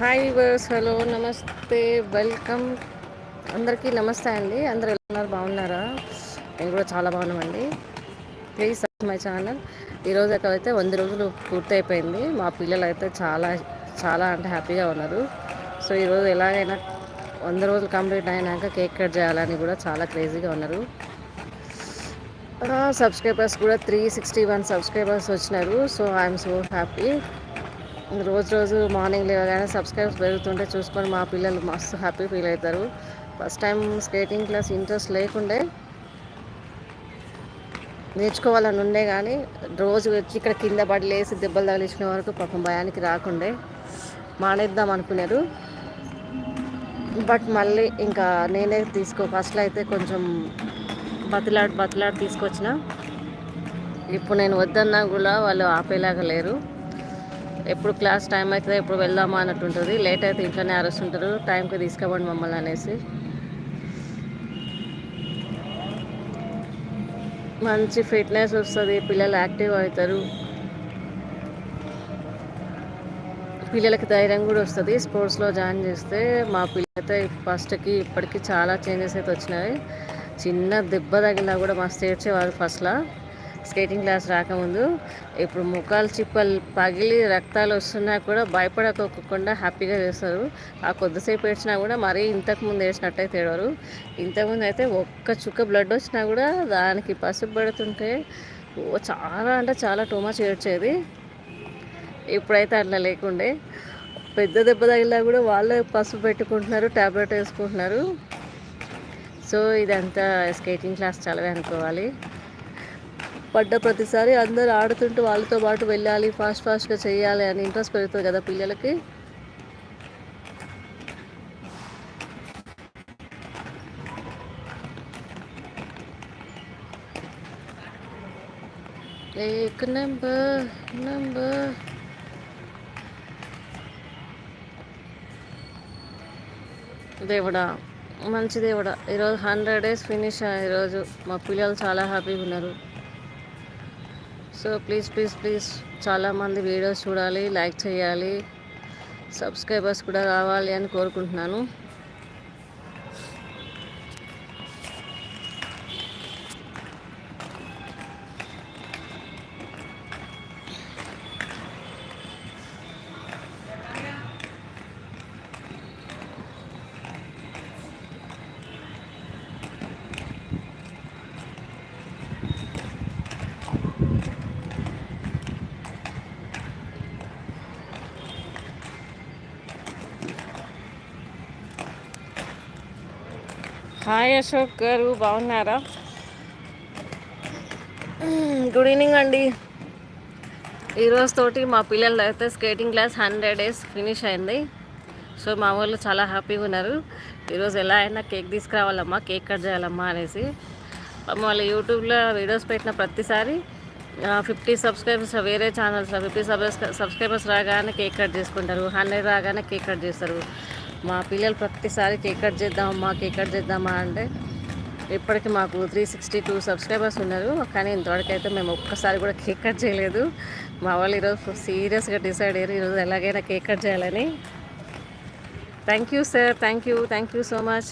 Hi verse hello నమస్తే welcome. అందరికీ నమస్తే అండి. అందరు ఎలా ఉన్నారు? బాగున్నారా? నేను కూడా చాలా బాగున్నామండి. Please my channel. ఈరోజు అయితే వంద రోజులు పూర్తయిపోయింది. మా పిల్లలు అయితే చాలా చాలా అంటే హ్యాపీగా ఉన్నారు. సో ఈరోజు ఎలాగైనా వంద రోజులు కంప్లీట్ అయినాక కేక్ కట్ చేయాలని కూడా చాలా క్రేజీగా ఉన్నారు. సబ్స్క్రైబర్స్ కూడా త్రీ సిక్స్టీ వన్ సబ్స్క్రైబర్స్ వచ్చినారు. So I'm so happy. రోజు రోజు మార్నింగ్ లేవగానే సబ్స్క్రైబ్స్ పెరుగుతుంటే చూసుకొని మా పిల్లలు మస్తు హ్యాపీ ఫీల్ అవుతారు. First time skating class interest లేకుండే నేర్చుకోవాలని ఉండే కానీ రోజు వచ్చి ఇక్కడ కింద పడి లేసి దెబ్బలు తగిలించిన వరకు పాపం భయానికి రాకుండే మానేద్దాం అనుకున్నారు. బట్ మళ్ళీ ఇంకా నేనే తీసుకో ఫస్ట్లో అయితే కొంచెం బతిలాడి బతిలాడి తీసుకొచ్చిన. ఇప్పుడు నేను వద్దన్నా కూడా వాళ్ళు ఆపేలాగా లేరు. ఎప్పుడు క్లాస్ టైం అవుతుంది ఎప్పుడు వెళ్దామా అన్నట్టు ఉంటుంది లేట్ అయితే ఇంట్లోనే అరుస్తుంటారు. టైంకి తీసుకోవండి మమ్మల్ని అనేసి. మంచి ఫిట్నెస్ వస్తుంది. పిల్లలు యాక్టివ్ అవుతారు. పిల్లలకి ధైర్యం కూడా వస్తుంది. స్పోర్ట్స్లో జాయిన్ చేస్తే మా పిల్లలైతే ఫస్ట్కి ఇప్పటికి చాలా చేంజెస్ అయితే వచ్చినాయి. చిన్న దెబ్బ తగిలినా కూడా మస్తు ఏడ్చేవారు ఫస్ట్లో. స్కేటింగ్ క్లాస్ రాకముందు ఇప్పుడు ముఖాలు చిప్పలు పగిలి రక్తాలు వస్తున్నా కూడా భయపడకోకుండా హ్యాపీగా చేస్తారు. ఆ కొద్దిసేపు ఏడ్చినా కూడా మరీ ఇంతకుముందు ఏడ్చినట్టయితే ఏడవరు ఇంతకుముందు అయితే ఒక్క చుక్క బ్లడ్ వచ్చినా కూడా దానికి పసుపు పడుతుంటే చాలా అంటే చాలా టూ మచ్ ఏడ్చేది. ఇప్పుడైతే అట్లా లేకుండే. పెద్ద దెబ్బ తగిలినా కూడా వాళ్ళే పసుపు పెట్టుకుంటున్నారు ట్యాబ్లెట్ వేసుకుంటున్నారు. సో ఇదంతా స్కేటింగ్ క్లాస్ చలవే అనుకోవాలి పడ్డ ప్రతిసారి అందరు ఆడుతుంటూ వాళ్ళతో పాటు వెళ్ళాలి ఫాస్ట్ ఫాస్ట్గా చేయాలి అని ఇంట్రెస్ట్ పెరుగుతుంది కదా పిల్లలకి एक नंबर नंबर దేవుడా మంచి దేవుడా ఈరోజు హండ్రెడ్ డేస్ ఫినిష్ ఈరోజు మా పిల్లలు చాలా హ్యాపీగా ఉన్నారు సో ప్లీజ్ ప్లీజ్ ప్లీజ్ చాలామంది వీడియోస్ చూడాలి లైక్ చేయాలి సబ్స్క్రైబర్స్ కూడా రావాలి అని కోరుకుంటున్నాను. హాయ్ అశోక్ గారు బాగున్నారా? గుడ్ ఈవినింగ్ అండి. ఈరోజు తోటి మా పిల్లలు అయితే skating class hundred days finish అయింది. సో మా వాళ్ళు చాలా హ్యాపీగా ఉన్నారు. ఈరోజు ఎలా అయినా కేక్ తీసుకురావాలమ్మా కేక్ కట్ చేయాలమ్మా అనేసి. వాళ్ళు యూట్యూబ్లో వీడియోస్ పెట్టిన ప్రతిసారి ఫిఫ్టీ సబ్స్క్రైబర్స్ వేరే ఛానల్స్ ఫిఫ్టీ సబ్స్క్రైబర్స్ రాగానే కేక్ కట్ చేసుకుంటారు. హండ్రెడ్ రాగానే కేక్ కట్ చేస్తారు. మా పిల్లలు ప్రతిసారి కేక్ కట్ చేద్దామమ్మా కేక్ కట్ చేద్దామా అంటే ఇప్పటికి మాకు త్రీ సిక్స్టీ టూ సబ్స్క్రైబర్స్ ఉన్నారు. కానీ ఇంతవరకైతే అయితే మేము ఒక్కసారి కూడా కేక్ కట్ చేయలేదు. మా వాళ్ళు ఈరోజు సీరియస్గా డిసైడ్ అయ్యారు ఈరోజు ఎలాగైనా కేక్ కట్ చేయాలని. Thank you sir thank you thank you so much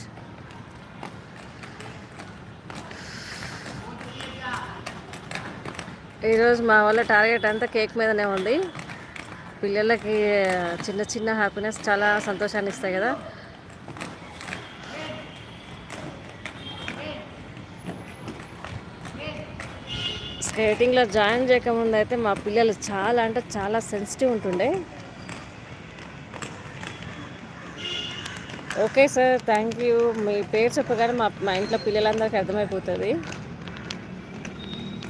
ఈరోజు మా వాళ్ళ టార్గెట్ అంతా కేక్ మీదనే ఉంది. పిల్లలకి చిన్న చిన్న హ్యాపీనెస్ చాలా సంతోషాన్ని ఇస్తాయి కదా. స్కేటింగ్లో జాయిన్ చేయకముందు అయితే మా పిల్లలు చాలా అంటే చాలా సెన్సిటివ్ ఉంటుండే. Okay sir thank you. మీ పేరు చెప్పగానే మా మా ఇంట్లో పిల్లలందరికీ అర్థమైపోతుంది.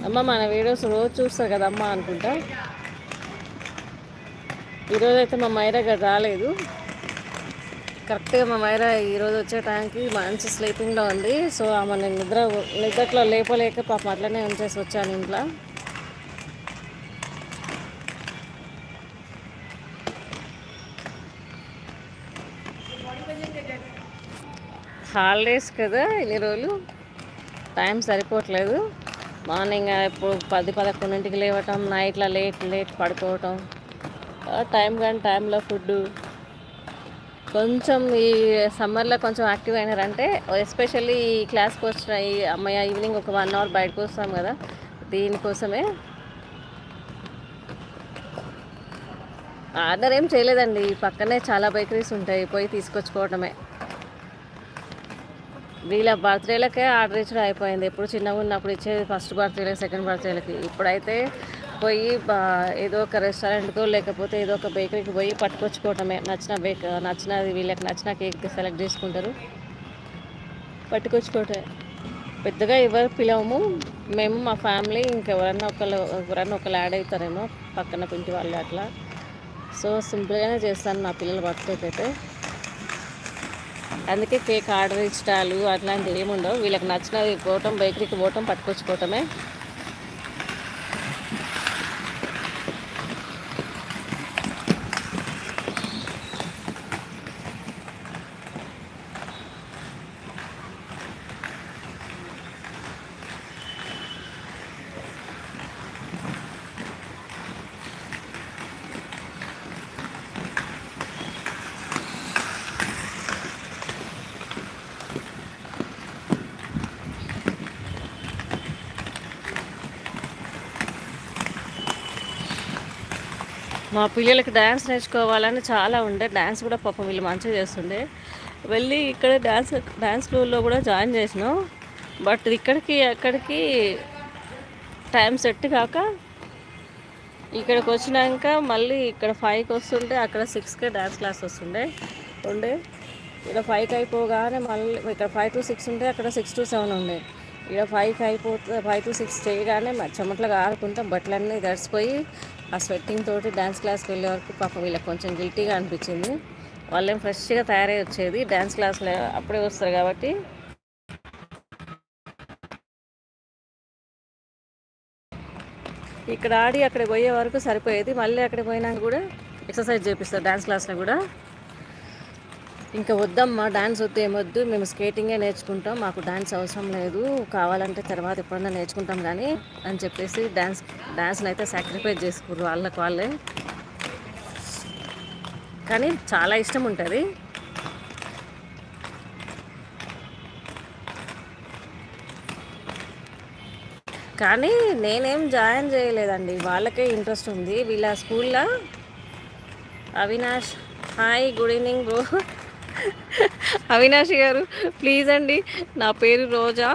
అమ్మ మన వీడియోస్ రోజు చూస్తారు కదమ్మా అనుకుంటా. ఈరోజు అయితే మా మైరా గారు రాలేదు. కరెక్ట్గా మా మైరా ఈరోజు వచ్చే టైంకి మంచి స్లీపింగ్లో ఉంది. సో ఆమె నేను నిద్ర నిద్రలో లేపలేక పాపం అట్లనే ఉంచేసి వచ్చాను ఇంట్లో. హాలిడేస్ కదా ఇన్ని రోజులు. టైం సరిపోవట్లేదు. మార్నింగ్ ఇప్పుడు పది పదకొండింటికి లేవటం నైట్లో లేట్ లేట్ పడుకోవటం. టైం కానీ టైంలో ఫుడ్ కొంచెం ఈ సమ్మర్లో కొంచెం యాక్టివ్ అయినారంటే ఎస్పెషల్లీ ఈ క్లాస్కి వచ్చిన ఈ అమ్మాయి ఈవినింగ్ ఒక వన్ అవర్ బయటకు వస్తాం కదా దీనికోసమే. ఆర్డర్ ఏం చేయలేదండి పక్కనే చాలా బేకరీస్ ఉంటాయి పోయి తీసుకొచ్చుకోవటమే. వీళ్ళ బర్త్డేలకే ఆర్డర్ ఇచ్చడం అయిపోయింది ఎప్పుడు చిన్నగా ఉన్నప్పుడు ఇచ్చేది ఫస్ట్ బర్త్డేలకి సెకండ్ బర్త్డేలకి. ఇప్పుడైతే పోయి ఏదో ఒక రెస్టారెంట్కో లేకపోతే ఏదో ఒక బేకరీకి పోయి పట్టుకొచ్చుకోవటమే. నచ్చిన బేక్ నచ్చినది వీళ్ళకి నచ్చిన కేక్ సెలెక్ట్ చేసుకుంటారు. పట్టుకొచ్చుకోవటమే. పెద్దగా ఎవరు పిలవము. మేము మా ఫ్యామిలీ ఇంకెవరన్నా ఒకళ్ళు ఎవరన్నా ఒకళ్ళు యాడ్ అవుతారేమో పక్కన పింటి వాళ్ళు అట్లా. సో సింపుల్గానే చేస్తాను నా పిల్లలు బర్త్డేకి అయితే అందుకే కేక్ ఆర్డర్ ఇష్టాలు అట్లాంటివి ఏముండవు. వీళ్ళకి నచ్చినది పోవటం బేకరీకి పోవటం పట్టుకొచ్చుకోవటమే. మా పిల్లలకి డ్యాన్స్ నేర్చుకోవాలని చాలా ఉండే. డ్యాన్స్ కూడా పాపం వీళ్ళు మంచిగా చేస్తుండే. వెళ్ళి ఇక్కడ డ్యాన్స్ డ్యాన్స్ స్కూల్లో కూడా జాయిన్ చేసినాం. బట్ ఇక్కడికి అక్కడికి టైం సెట్ కాక ఇక్కడికి వచ్చినాక మళ్ళీ ఇక్కడ ఫైవ్కి వస్తుండే అక్కడ సిక్స్కే డ్యాన్స్ క్లాస్ వస్తుండే. ఉండే. ఇక్కడ ఫైవ్కి అయిపోగానే మళ్ళీ ఇక్కడ ఫైవ్ టు సిక్స్ ఉంటే అక్కడ సిక్స్ టు సెవెన్ ఉండే. ఇక్కడ ఫైవ్కి అయిపోతే ఫైవ్ టు సిక్స్ చేయగానే చెమట్లుగా ఆడుకుంటాం బట్టలన్నీ గడిచిపోయి ఆ స్వెట్టింగ్ తోటి డ్యాన్స్ క్లాస్కి వెళ్ళే వరకు పాపం వీళ్ళకి కొంచెం గిల్టీగా అనిపించింది. వాళ్ళేం ఫ్రెష్గా తయారై వచ్చేది డ్యాన్స్ క్లాస్లో అప్పుడే వస్తారు కాబట్టి. ఇక్కడ ఆడి అక్కడ పోయే వరకు సరిపోయేది. మళ్ళీ అక్కడ పోయినాక కూడా ఎక్సర్సైజ్ చేపిస్తారు డ్యాన్స్ క్లాస్లో కూడా. ఇంకా వద్దమ్మా డ్యాన్స్ వద్దు ఏమొద్దు. మేము స్కేటింగే నేర్చుకుంటాం. మాకు డ్యాన్స్ అవసరం లేదు. కావాలంటే తర్వాత ఎప్పుడన్నా నేర్చుకుంటాం కానీ అని చెప్పేసి డ్యాన్స్ డ్యాన్స్ని అయితే సాక్రిఫైస్ చేసుకుర్రు వాళ్ళకి వాళ్ళే. కానీ చాలా ఇష్టం ఉంటుంది. కానీ నేనేం జాయిన్ చేయలేదండి. వాళ్ళకే ఇంట్రెస్ట్ ఉంది. వీళ్ళ స్కూల్లో? Avinash. Hi good evening bro Avinash గారు ప్లీజ్ అండి నా పేరు రోజా.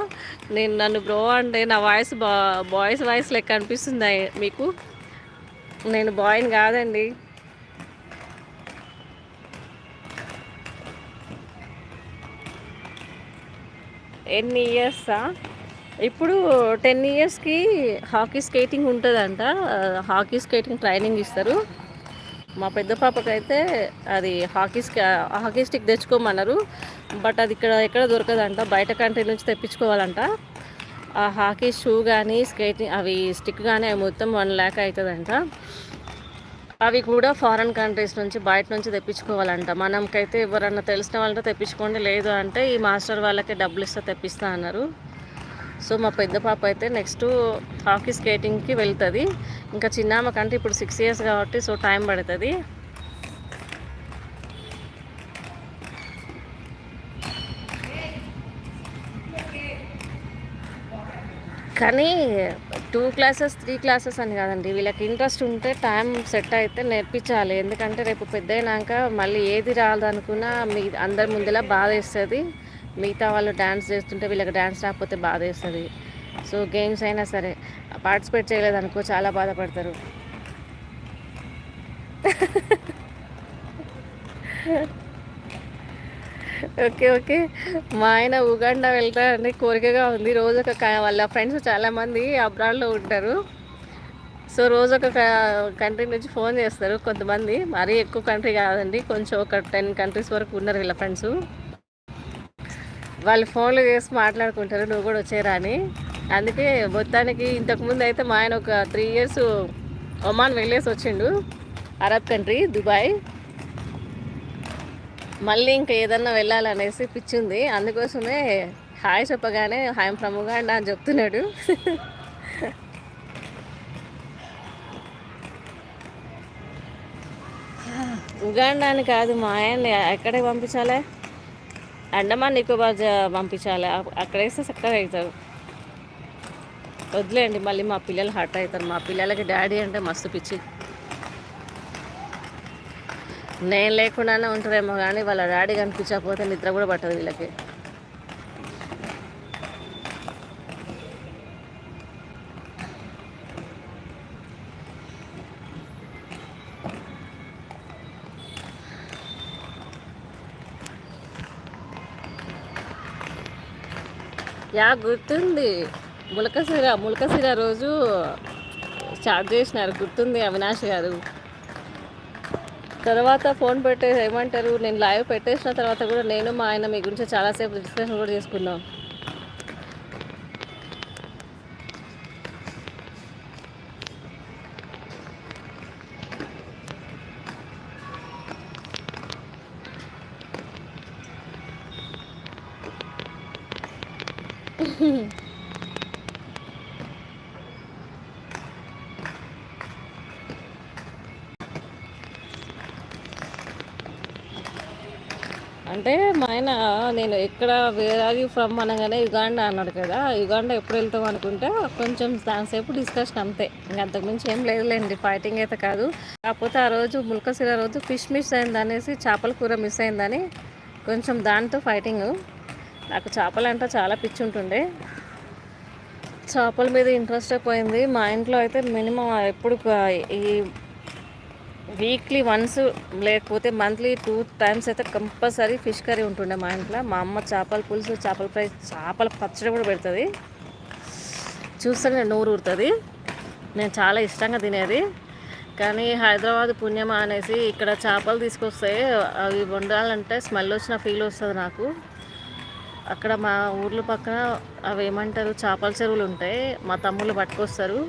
నేను నన్ను బ్రో అంటే నా వాయిస్ బా బాయ్స్ వాయిస్ లెక్క అనిపిస్తుంది మీకు. నేను బాయ్ని కాదండి. ఎన్ని ఇయర్సా ఇప్పుడు టెన్ ఇయర్స్కి హాకీ స్కేటింగ్ ఉంటుందంట. హాకీ స్కేటింగ్ ట్రైనింగ్ ఇస్తారు. మా పెద్ద పాపకైతే అది హాకీస్ హాకీ స్టిక్ తెచ్చుకోమన్నారు. బట్ అది ఇక్కడ ఎక్కడ దొరకదంట. బయట కంట్రీ నుంచి తెప్పించుకోవాలంట. ఆ హాకీ షూ కానీ స్కేటింగ్ అవి స్టిక్ కానీ అవి మొత్తం వన్ ల్యాక్ అవుతుందంట అవి కూడా ఫారెన్ కంట్రీస్ నుంచి బయట నుంచి తెప్పించుకోవాలంట. మనకైతే ఎవరన్నా తెలిసిన వాళ్ళతో తెప్పించుకోండి. లేదు అంటే ఈ మాస్టర్ వాళ్ళకి డబ్బులు ఇస్తే తెప్పిస్తా అన్నారు. సో మా పెద్ద పాప అయితే నెక్స్ట్ హాకీ స్కేటింగ్కి వెళ్తుంది. ఇంకా చిన్నామ కంటే ఇప్పుడు సిక్స్ ఇయర్స్ కాబట్టి సో టైం పడుతుంది. కానీ టూ క్లాసెస్ త్రీ క్లాసెస్ అని కాదండి. వీళ్ళకి ఇంట్రెస్ట్ ఉంటే టైం సెట్ అయితే నేర్పించాలి. ఎందుకంటే రేపు పెద్ద అయినాక మళ్ళీ ఏది రాదనుకున్నా మీ అందరి ముందులా బాధ వేస్తుంది మిగతా వాళ్ళు డ్యాన్స్ చేస్తుంటే వీళ్ళకి డ్యాన్స్ రాకపోతే బాధ వేస్తుంది. సో గేమ్స్ అయినా సరే పార్టిసిపేట్ చేయలేదనుకో చాలా బాధపడతారు. Okay okay. మా ఆయన ఉగాండా వెళ్తారని కోరికగా ఉంది. రోజు ఒక వాళ్ళ ఫ్రెండ్స్ చాలామంది అబ్రాడ్లో ఉంటారు. సో రోజు ఒక కంట్రీ నుంచి ఫోన్ చేస్తారు కొంతమంది. మరీ ఎక్కువ కంట్రీ కాదండి. కొంచెం ఒక టెన్ కంట్రీస్ వరకు ఉన్నారు వీళ్ళ ఫ్రెండ్స్. వాళ్ళు ఫోన్లు చేసి మాట్లాడుకుంటారు నువ్వు కూడా వచ్చేరా అని అందుకే మొత్తానికి ఇంతకుముందు అయితే మా ఆయన ఒక త్రీ ఇయర్స్ ఒమాన్ వెళ్ళేసి వచ్చిండు అరబ్ కంట్రీ దుబాయ్. మళ్ళీ ఇంకా ఏదన్నా వెళ్ళాలనేసి పిచ్చింది. అందుకోసమే హాయ్ చెప్పగానే హాయ్ ఫ్రమ్ ఉగాండా అని చెప్తున్నాడు. ఉగాండా అని కాదు మా ఆయన్ని ఎక్కడికి పంపించాలి? అండమాన్ నికోబార్ పంపించాలి. అక్కడేస్తే అక్కడ వేస్తే చక్కగా అవుతారు. వదిలేండి మళ్ళీ మా పిల్లలు హర్ట్ అవుతారు. మా పిల్లలకి డాడీ అంటే మస్తు పిచ్చి. నేను లేకుండానే ఉంటారేమో కానీ వాళ్ళ డాడీ కనిపించకపోతే నిద్ర కూడా పట్టదు వీళ్ళకి. యా గుర్తుంది. ములకసిర ములకసిర రోజు స్టార్ట్ చేసినారు. గుర్తుంది అవినాష్ గారు. తర్వాత ఫోన్ పెట్టే ఏమంటారు? నేను లైవ్ పెట్టేసిన తర్వాత కూడా నేను మా ఆయన మీ గురించి చాలాసేపు డిస్కషన్ కూడా చేసుకున్నాం. నేను ఎక్కడ వేర్ ఆర్ యూ ఫ్రమ్ అనగానే యుగాండా అన్నాడు కదా. యుగాండా ఎప్పుడు వెళ్తాం అనుకుంటే కొంచెం దానిసేపు డిస్కషన్ అంతే. ఇంకా అంతకుమించి ఏం లేదులేండి ఫైటింగ్ అయితే కాదు. కాకపోతే ఆ రోజు ముల్కసిర రోజు ఫిష్ మిస్ అయింది అనేసి చేపల కూర మిస్ అయిందని కొంచెం దాంతో ఫైటింగ్ నాకు చేపలంటే చాలా పిచ్చి ఉంటుండే. చేపల మీద ఇంట్రెస్ట్ పోయింది. మా ఇంట్లో అయితే మినిమం ఎప్పుడు ఈ వీక్లీ వన్స్ లేకపోతే మంత్లీ టూ టైమ్స్ అయితే కంపల్సరీ ఫిష్ కర్రీ ఉంటుండే మా ఇంట్లో. మా అమ్మ చేపల పులుసు చేపల ఫ్రై చేపల పచ్చడి కూడా పెడుతుంది. చూస్తేనే నోరు ఊరుతుంది. నేను చాలా ఇష్టంగా తినేది. కానీ హైదరాబాద్ పుణ్యమా అనేసి ఇక్కడ చేపలు తీసుకొస్తే అవి వండాలంటే స్మెల్ వచ్చిన ఫీల్ వస్తుంది నాకు. అక్కడ మా ఊర్ల పక్కన అవి ఏమంటారు చేపల చెరువులు ఉంటాయి. మా తమ్ముళ్ళు పట్టుకొస్తారు.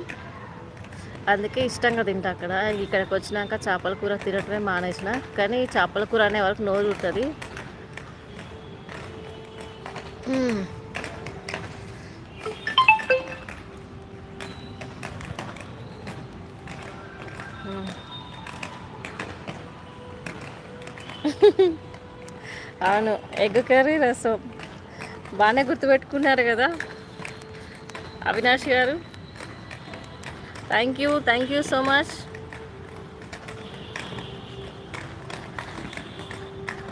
అందుకే ఇష్టంగా తింటా అక్కడ. ఇక్కడికి వచ్చినాక చేపల కూర తినటమే మానేసిన. కానీ చేపల కూర అనే వరకు నోరు ఉంటుంది అవును ఎగ్ కర్రీ రసం. బాగానే గుర్తుపెట్టుకున్నారు కదా అవినాష్ గారు. Thank you thank you so much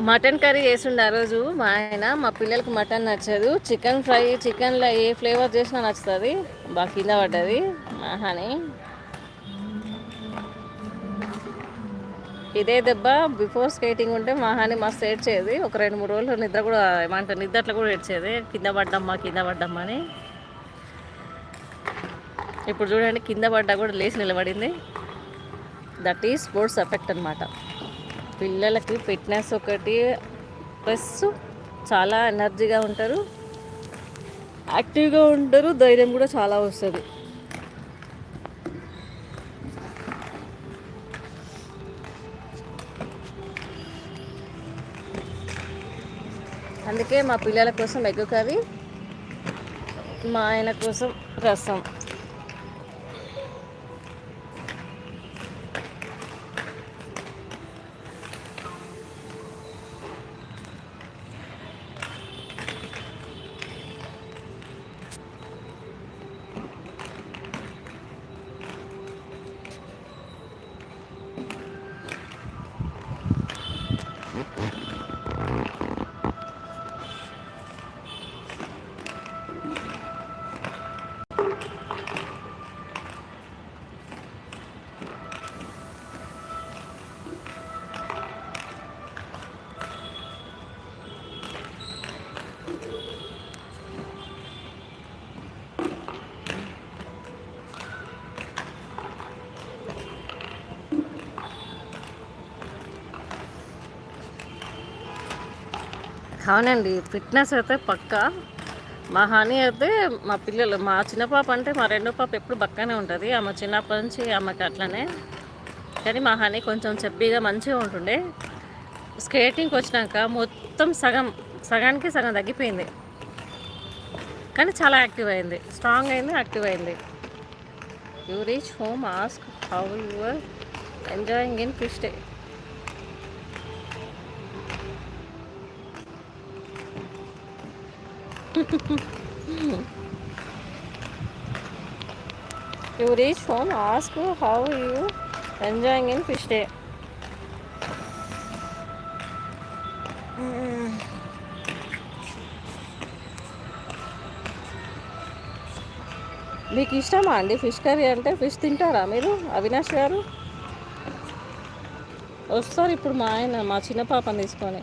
mutton curry చేసిండు ఆ రోజు మా ఆయన. మా పిల్లలకి మటన్ నచ్చదు. చికెన్ ఫ్రై చికెన్లో ఏ ఫ్లేవర్ చేసినా నచ్చుతుంది. బాగా కింద పడ్డది. ఆహాని. ఇదే దెబ్బ. బిఫోర్ స్కేటింగ్ ఉంటే మహాని మస్తు ఏడ్చేది. ఒక రెండు మూడు రోజులు నిద్ర కూడా ఏమంటారు నిద్రట్లో కూడా ఏడ్చేది. కింద పడ్డమ్మా కింద పడ్డమ్మా అని. ఇప్పుడు చూడండి కింద పడ్డా కూడా లేచి నిలబడింది. దట్ ఈ స్పోర్ట్స్ ఎఫెక్ట్ అనమాట పిల్లలకి ఫిట్నెస్ ఒకటి ప్లస్ చాలా ఎనర్జీగా ఉంటారు. యాక్టివ్గా ఉంటారు ధైర్యం కూడా చాలా వస్తుంది. అందుకే మా పిల్లల కోసం ఎగ్గు కర్రీ మా ఆయన కోసం రసం. అవునండి ఫిట్నెస్ అయితే పక్కా. మా హనీ అయితే మా పిల్లలు మా చిన్న పాప అంటే మా రెండో పాప ఎప్పుడు పక్కనే ఉంటుంది. ఆమె చిన్నప్పటి నుంచి ఆమెకి అట్లనే. కానీ మా హనీ కొంచెం చెప్పిగా మంచిగా ఉంటుండే. స్కేటింగ్కి వచ్చినాక మొత్తం సగం సగానికి సగం తగ్గిపోయింది. కానీ చాలా యాక్టివ్ అయింది. స్ట్రాంగ్ అయింది యాక్టివ్ అయింది. You reach home ask how your enjoying in fish day you reach home, ask how you enjoying in fish day. Hmm. మీకు ఇష్టమా అండి ఫిష్ కర్రీ అంటే? ఫిష్ తింటారా మీరు? అవినాష్ గారు? వస్తారు ఇప్పుడు మా ఆయన మా చిన్న పాపని తీసుకొని.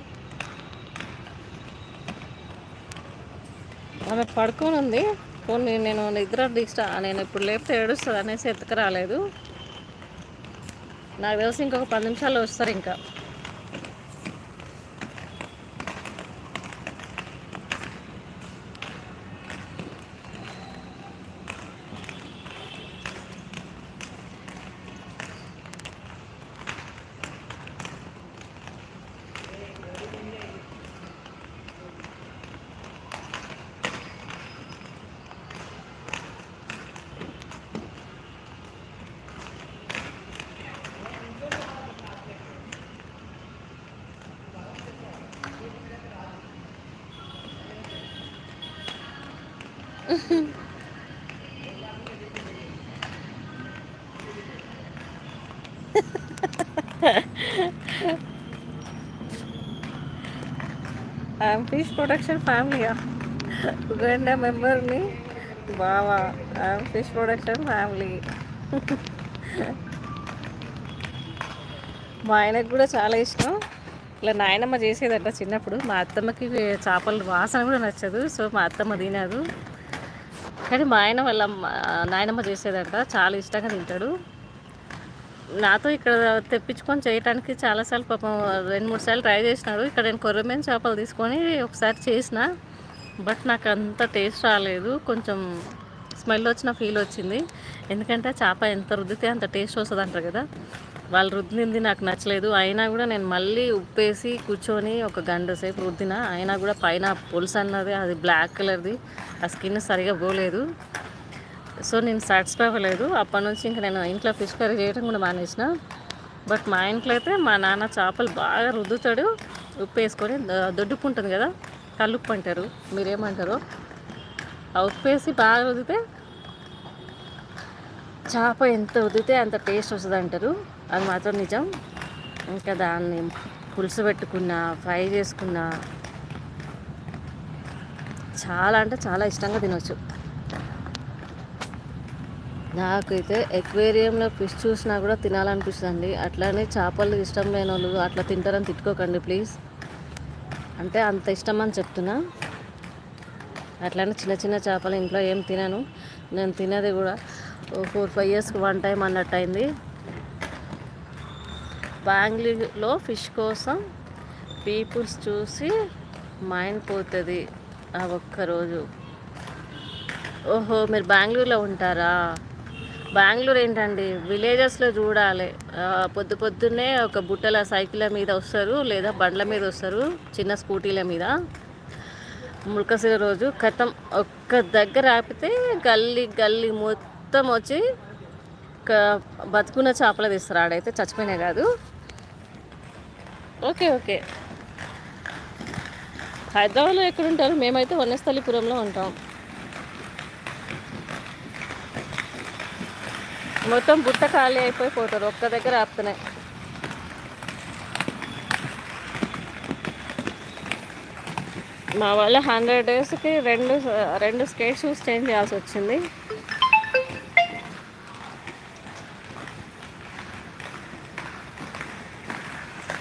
ఆమె పడుకొని ఉంది కొన్ని నేను నిద్ర డిస్టా నేను ఇప్పుడు లేపితే ఏడుస్తుంది అనేసి ఎత్తుకు రాలేదు. నాకు తెలిసి ఇంకొక పది నిమిషాల్లో వస్తారు ఇంకా. ఐఎమ్ ఫిష్ ప్రొడక్షన్ ఫ్యామిలీ గండ మెంబర్ని బావా ఐఎమ్ ఫిష్ ప్రొడక్షన్ ఫ్యామిలీ మా ఆయనకు కూడా చాలా ఇష్టం. ఇలా నాయనమ్మ చేసేదంట చిన్నప్పుడు. మా అత్తమ్మకి చేపల వాసన కూడా నచ్చదు. సో మా అత్తమ్మ తినదు. కానీ మా ఆయన వాళ్ళ నాయనమ్మ చేసేదంట. చాలా ఇష్టంగా తింటాడు. నాతో ఇక్కడ తెప్పించుకొని చేయడానికి చాలాసార్లు పాపం రెండు మూడు సార్లు ట్రై చేసినాడు. ఇక్కడ నేను కొర్రమేన్ చేపలు తీసుకొని ఒకసారి చేసిన. బట్ నాకు అంత టేస్ట్ రాలేదు. కొంచెం స్మెల్ వచ్చిన ఫీల్ వచ్చింది. ఎందుకంటే చేప ఎంత రుద్దితే అంత టేస్ట్ వస్తుంది అంటారు కదా. వాళ్ళు రుద్దింది నాకు నచ్చలేదు. అయినా కూడా నేను మళ్ళీ ఉప్పేసి కూర్చొని ఒక గంట సేపు రుద్దిన అయినా కూడా పైన పులుసు అన్నది అది బ్లాక్ కలర్ది ఆ స్కిన్ సరిగా పోలేదు. సో నేను సాటిస్ఫై అవ్వలేదు. అప్పటి నుంచి ఇంకా నేను ఇంట్లో ఫిష్ కర్రీ చేయడం కూడా మానేసిన. బట్ మా ఇంట్లో అయితే మా నాన్న చేపలు బాగా రుద్దుతాడు. ఉప్పు వేసుకొని దొడ్డుప్పు ఉంటుంది కదా కల్లుప్పు అంటారు. మీరేమంటారు? ఆ ఉప్పు వేసి బాగా రుద్దితే చేప ఎంత ఉదితే అంత టేస్ట్ వస్తుంది అంటారు అది మాత్రం నిజం. ఇంకా దాన్ని పులుసు పెట్టుకున్నా ఫ్రై చేసుకున్నా చాలా అంటే చాలా ఇష్టంగా తినవచ్చు నాకైతే ఎక్వేరియంలో ఫిష్ చూసినా కూడా తినాలనిపిస్తుంది అట్లానే చేపలు ఇష్టం లేని వాళ్ళు అట్లా తింటారని తిట్టుకోకండి ప్లీజ్. అంటే అంత ఇష్టం అని చెప్తున్నా. అట్లానే చిన్న చిన్న చేపలు ఇంట్లో ఏం తినను. నేను తినేది కూడా ఫోర్ ఫైవ్ ఇయర్స్కి వన్ టైం అన్నట్టు అయింది. బెంగళూరులో ఫిష్ కోసం పీపుల్స్ చూసి మైండ్ పోతుంది ఆ ఒక్కరోజు. ఓహో మీరు బెంగళూరులో ఉంటారా? బెంగళూరు ఏంటండి? విలేజెస్లో చూడాలి. పొద్దు పొద్దున్నే ఒక బుట్టల సైకిళ్ళ మీద వస్తారు లేదా బండ్ల మీద వస్తారు చిన్న స్కూటీల మీద. ముల్కసిర రోజు కథం ఒక్క దగ్గర ఆపితే గల్లీ గల్లీ మొత్తం వచ్చి బతుకున్న చేపలు తీస్తారు. ఆడైతే చచ్చిపోయినాయి కాదు. Okay okay. హైదరాబాద్లో ఎక్కడుంటారు? మేమైతే వనస్థలిపురంలో ఉంటాం. మొత్తం బుట్ట ఖాళీ అయిపోయి పోతారు ఒక్క దగ్గర ఆపుతున్నాయి మా వాళ్ళ హండ్రెడ్ డేస్కి రెండు రెండు స్కేట్ షూస్ చేంజ్ చేయాల్సి వచ్చింది.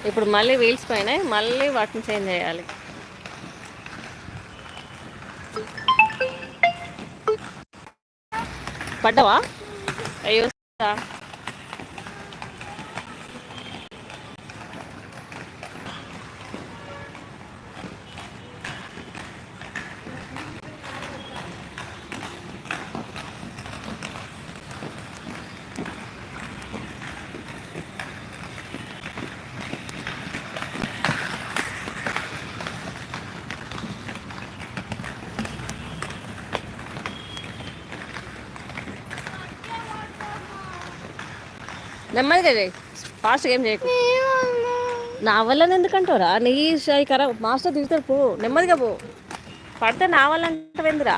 ఇప్పుడు మళ్ళీ వీల్స్ పైన మళ్ళీ వాటిని చేంజ్ చేయాలి. పడ్డావా? అయ్యో. నెమ్మదిగా చేయి ఫాస్ట్గా ఏం చేయకు. నా వల్ల ఎందుకంటారా నీ కరా మాస్టర్ దిగుతారు పో. నెమ్మదిగా పో. పడితే నా వల్ల వెందిరా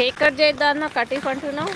కేక్ కట్ చేద్దాం కట్టి అంటున్నావు